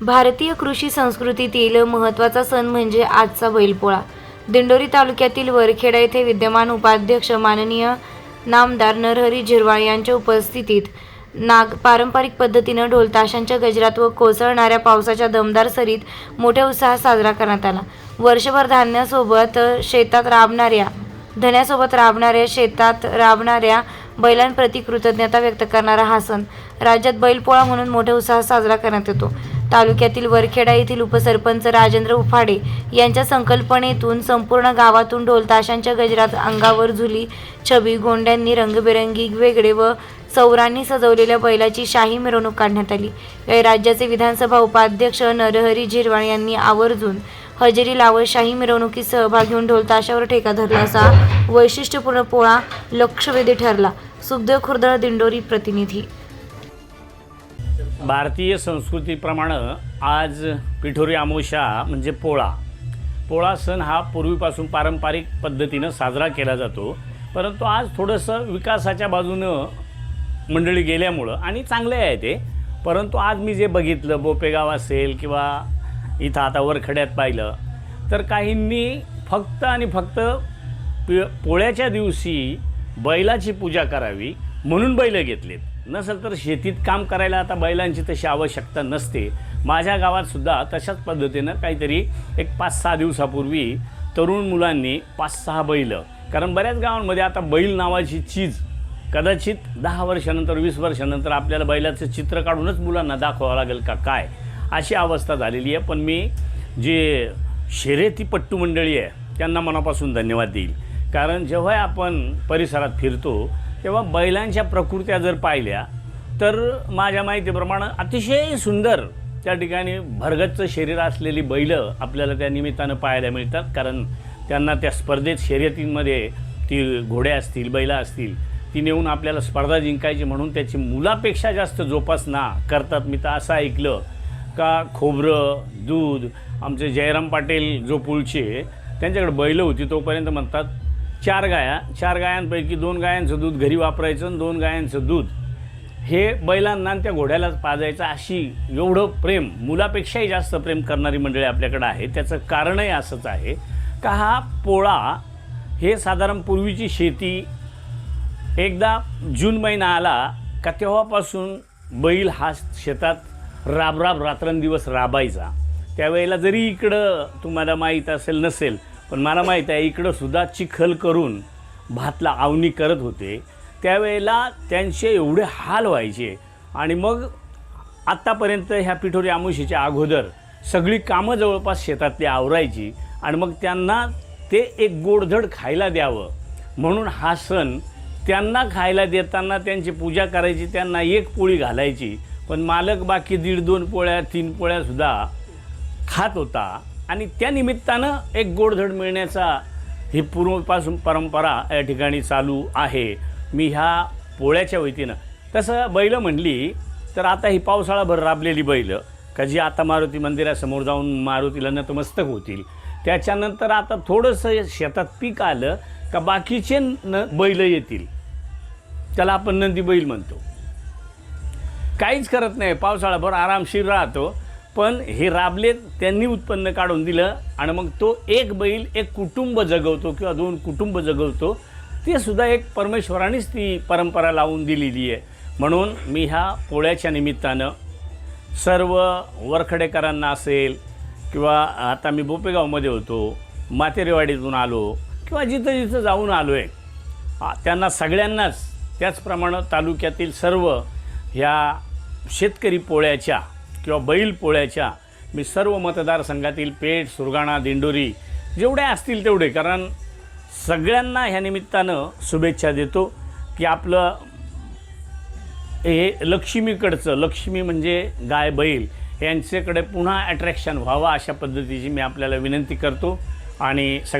भारतीय कृषी संस्कृतीतील महत्त्वाचा सण म्हणजे आजचा बैलपोळा. दिंडोरी तालुक्यातील वरखेडा येथे विद्यमान उपाध्यक्ष माननीय नामदार नरहरी झिरवाळ यांच्या उपस्थितीत नाग पारंपरिक पद्धतीनं ढोलताशांच्या गजरात व कोसळणाऱ्या पावसाच्या दमदार सरीत मोठ्या उत्साहात साजरा करण्यात आला. वर्षभर धान्यासोबत शेतात राबणाऱ्या धन्यासोबत राबणाऱ्या शेतात राबणाऱ्या बैलांप्रती कृतज्ञता व्यक्त करणारा हा सण राज्यात बैलपोळा म्हणून मोठ्या उत्साहात साजरा करण्यात येतो. तालुक्यातील वरखेडा येथील उपसरपंच राजेंद्र उफाडे यांच्या संकल्पनेतून संपूर्ण गावातून ढोलताशांच्या गजरात अंगावर झुली छबी गोंड्यांनी रंगबेरंगी वेगळे व चौरांनी सजवलेल्या बैलाची शाही मिरवणूक काढण्यात आली. यावेळी राज्याचे विधानसभा उपाध्यक्ष नरहरी झिरवाळ यांनी आवर्जून हजेरी लावत शाही मिरवणुकीत सहभाग घेऊन ढोलताशावर ठेका धरला असा वैशिष्ट्यपूर्ण पोळा लक्षवेधी ठरला. सुखदेव खुर्दळ दिंडोरी प्रतिनिधी. भारतीय संस्कृतीप्रमाणे आज पिठोरी अमावस्या म्हणजे पोळा. पोळा सण हा पूर्वीपासून पारंपरिक पद्धतीनं साजरा केला जातो. परंतु आज थोडंसं विकासाच्या बाजूनं मंडळी गेल्यामुळं आणि चांगले आहे ते. परंतु आज मी जे बघितलं बोपेगाव असेल किंवा इथं आता वरखड्यात पाहिलं तर काहींनी फक्त आणि फक्त पि पोळ्याच्या दिवशी बैलाची पूजा करावी म्हणून बैलं घेतलेत. नसेल तर शेतीत काम करायला आता बैलांची तशी आवश्यकता नसते. माझ्या गावातसुद्धा तशाच पद्धतीनं काहीतरी एक पाच सहा दिवसापूर्वी तरुण मुलांनी पाच सहा बैलं कारण बऱ्याच गावांमध्ये आता बैल नावाची चीज कदाचित दहा वर्षानंतर वीस वर्षानंतर आपल्याला बैलाचं चित्र काढूनच मुलांना दाखवावं लागेल का काय? अशी अवस्था झालेली आहे. पण मी जे शर्यतीपट्टू मंडळी आहे त्यांना मनापासून धन्यवाद देईल. कारण जेव्हा आपण परिसरात फिरतो तेव्हा बैलांच्या प्रकृत्या जर पाहिल्या तर माझ्या माहितीप्रमाणे अतिशय सुंदर त्या ठिकाणी भरगतचं शरीर असलेली बैलं आपल्याला त्या निमित्तानं पाहायला मिळतात. कारण त्यांना त्या स्पर्धेत शर्यतींमध्ये ती घोड्या असतील बैला असतील ती नेऊन आपल्याला स्पर्धा जिंकायची म्हणून त्याची मुलापेक्षा जास्त जोपासना करतात. मी तर असं ऐकलं. का खोबरं दूध आमचे जयराम पाटील जो पुळचे त्यांच्याकडे बैल होती तोपर्यंत म्हणतात चार गाया चार गायांपैकी दोन गायांचं दूध घरी वापरायचं आणि दोन गायांचं दूध. हे बैलांना आणि त्या घोड्यालाच पाजायचं अशी एवढं प्रेम मुलापेक्षाही जास्त प्रेम करणारी मंडळी आपल्याकडं आहे. त्याचं कारणही असंच आहे. का हा पोळा हे साधारण पूर्वीची शेती एकदा जून महिना आला का तेव्हापासून बैल हा शेतात राबराब रात्रंदिवस राबायचा. त्यावेळेला जरी इकडं तुम्हाला माहीत असेल नसेल पण मला माहीत आहे इकडं सुद्धा चिखल करून भातला आवनी करत होते. त्यावेळेला त्यांचे एवढे हाल व्हायचे. आणि मग आत्तापर्यंत ह्या पिठोरी आमुशीच्या अगोदर सगळी कामं जवळपास शेतातली आवरायची. आणि मग त्यांना ते एक गोडधड खायला द्यावं. म्हणून हा सण त्यांना खायला देताना त्यांची पूजा करायची त्यांना एक पोळी घालायची. पण मालक बाकी दीड दोन पोळ्या तीन पोळ्यासुद्धा खात होता. आणि त्या निमित्तानं एक गोडधड मिळण्याचा ही पूर्वीपासून परंपरा या ठिकाणी चालू आहे. मी ह्या पोळ्याच्या वतीनं तसं बैलं म्हणली तर आता ही पावसाळाभर राबलेली बैलं का जी आता मारुती मंदिरासमोर जाऊन मारुतीला नतमस्तक होतील. त्याच्यानंतर आता थोडंसं शेतात पीक आलं का बाकीचे न बैल येतील. त्याला आपण नंदी बैल म्हणतो. काहीच करत नाही पावसाळाभर आरामशीर राहतो. पण हे राबलेत त्यांनी उत्पन्न काढून दिलं आणि मग तो एक बैल एक कुटुंब जगवतो किंवा दोन कुटुंब जगवतो ते सुद्धा एक परमेश्वरानेच ती परंपरा लावून दिलेली आहे. म्हणून मी ह्या पोळ्याच्या निमित्तानं सर्व वरखडेकरांना असेल किंवा आता मी बोपेगावमध्ये होतो मातेरेवाडीतून आलो किंवा जिथं जिथं जाऊन आलो आहे त्यांना सगळ्यांनाच त्याचप्रमाणे तालुक्यातील सर्व ह्या शेतकरी पोळ्याच्या किंवा बैल पोळ्याच्या मी सर्व मतदारसंघातील पेठ सुरगाणा दिंडोरी जेवढे असतील तेवढे कारण सगळ्यांना ह्या निमित्तानं शुभेच्छा देतो की आपलं हे लक्ष्मीकडचं लक्ष्मी म्हणजे गाय बैल यांच्याकडे पुन्हा अट्रॅक्शन व्हावं अशा पद्धतीची मी आपल्याला विनंती करतो. आणि सग